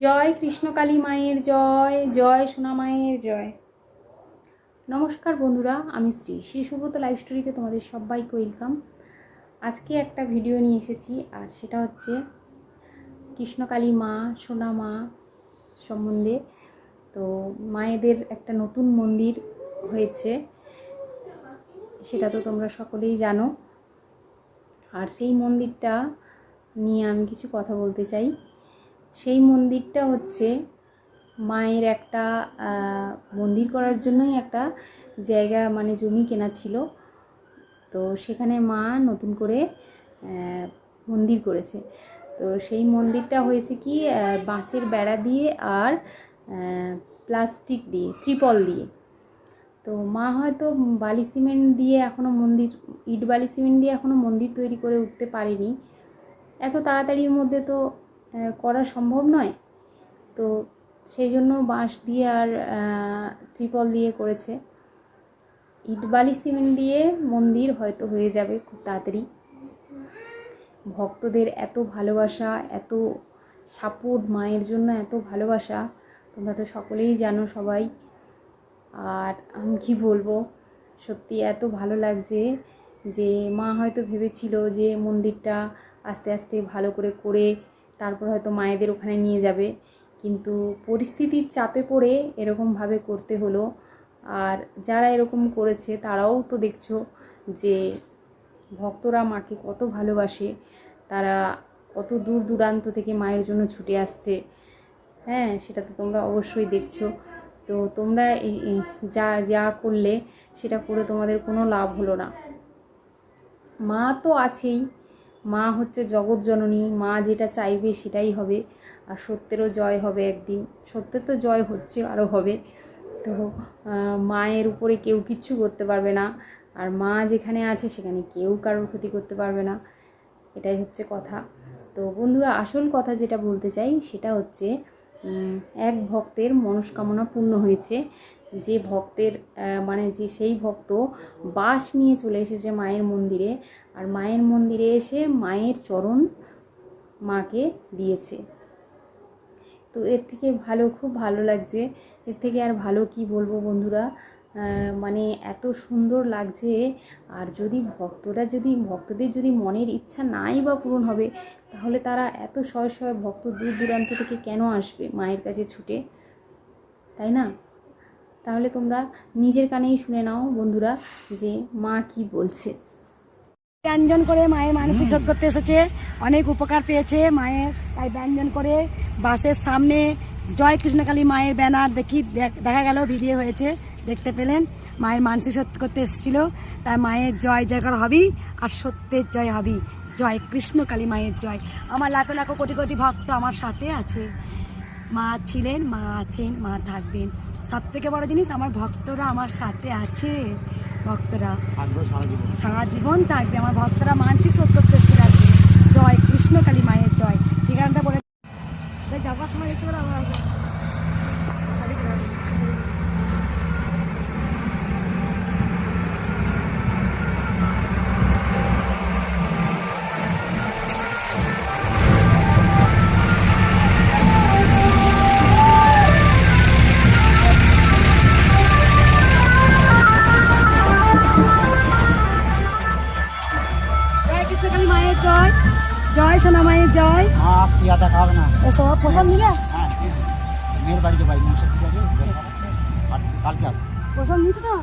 জয় কৃষ্ণকালী মায়ের জয় জয় সোনা মায়ের জয়। নমস্কার বন্ধুরা, আমি শ্রী। শ্রী সুব্রত লাইভ স্টোরিতে তোমাদের সবাইকে ওয়েলকাম আজকে একটা ভিডিও নিয়ে এসেছি, আর সেটা হচ্ছে কৃষ্ণকালী মা, সোনা মা সম্বন্ধে। তো মায়েদের একটা নতুন মন্দির হয়েছে, সেটা তো তোমরা সকলেই জানো। আর সেই মন্দিরটা নিয়ে আমি কিছু কথা বলতে চাই। সেই মন্দিরটা হচ্ছে মায়ের একটা মন্দির করার জন্যই একটা জায়গা মানে জমি কেনা ছিল। তো সেখানে মা নতুন করে মন্দির করেছে। তো সেই মন্দিরটা হয়েছে কি বাঁশের বেড়া দিয়ে আর প্লাস্টিক দিয়ে, ত্রিপল দিয়ে। তো মা হয়তো বালি সিমেন্ট দিয়ে এখনও মন্দির, ইট বালি সিমেন্ট দিয়ে এখনও মন্দির তৈরি করে উঠতে পারেনি। এত তাড়াতাড়ির মধ্যে তো করা সম্ভব নয়। তো সেই জন্য বাঁশ দিয়ে আর ত্রিপল দিয়ে করেছে। ইট বালি সিমেন্ট দিয়ে মন্দির হয়তো হয়ে যাবে খুব তাড়াতাড়ি। ভক্তদের এত ভালোবাসা, এত সাপোর্ট মায়ের জন্য এত ভালোবাসা, তোমরা তো সকলেই জানো সবাই। আর আমি কি বলব, সত্যি এত ভালো লাগছে যে মা হয়তো ভেবেছিল যে মন্দিরটা আস্তে আস্তে ভালো করে করে তারপর হয়তো মায়েদের ওখানে নিয়ে যাবে। কিন্তু পরিস্থিতির চাপে পড়ে এরকমভাবে করতে হলো। আর যারা এরকম করেছে, তারাও তো দেখছ যে ভক্তরা মাকে কত ভালোবাসে। তারা কত দূর দূরান্ত থেকে মায়ের জন্য ছুটে আসছে। হ্যাঁ সেটা তো তোমরা অবশ্যই দেখছ। তো তোমরা যা যা করলে, সেটা করে তোমাদের কোনো লাভ হলো না। মা তো আছেই। মা হচ্ছে জগৎ জননী, মা যেটা চাইবে সেটাই হবে, আর সত্যেরও জয় হবে একদিন। সত্যের তো জয় হচ্ছে, আরও হবে। তো মায়ের উপরে কেউ কিচ্ছু করতে পারবে না, আর মা যেখানে আছে সেখানে কেউ কারোর ক্ষতি করতে পারবে না। এটাই হচ্ছে কথা। তো বন্ধুরা, আসল কথা যেটা বলতে চাই সেটা হচ্ছে এক ভক্তের মনস্কামনা পূর্ণ হয়েছে। যে ভক্তের মানে যে সেই ভক্ত বাস নিয়ে চলে এসেছে মায়ের মন্দিরে আর মায়ের মন্দিরে এসে মায়ের চরণ মাকে দিয়েছে। তো এর থেকে ভালো, খুব ভালো লাগছে। এর থেকে আর ভালো কি বলব বন্ধুরা? মানে এত সুন্দর লাগছে। আর যদি ভক্তরা যদি ভক্তদের যদি মনের ইচ্ছা নাই বা পূরণ হবে তাহলে তারা এত শয়ে শয়ে ভক্ত দূর দূরান্ত থেকে কেন আসবে মায়ের কাছে ছুটে? তাই না? তাহলে তোমরা নিজের কানেই শুনে নাও বন্ধুরা যে মা কি বলছে। ব্যঞ্জন করে মায়ের মানসিক শোধ করতে এসেছে অনেক উপকার পেয়েছে মায়ের। তাই ব্যঞ্জন করে বাসের সামনে জয় কৃষ্ণকালী মায়ের ব্যানার দেখি দেখ- দেখা গেল ভিডিও হয়েছে। দেখতে পেলেন। মায়ের মানসিক সত্য করতে এসেছিল। তাই মায়ের জয় জয়কার হবেই আর সত্যের জয় হবেই। জয় কৃষ্ণ কালী মায়ের জয়। আমার লাখো লাখো কোটি কোটি ভক্ত আমার সাথে আছে। মা ছিলেন মা আছেন মা থাকবেন। সব থেকে বড় জিনিস আমার ভক্তরা আমার সাথে আছে। ভক্তরা সারা জীবন। থাকবে। আমার ভক্তরা মানসিক সত্য করতে। জয় কৃষ্ণকালী মায়ের মায়ের জয় মা আসছি আর না। পছন্দ হ্যাঁ মেয়ের বাড়িতে ভাই ঠিক আছে? কালকে পছন্দ নিতে তো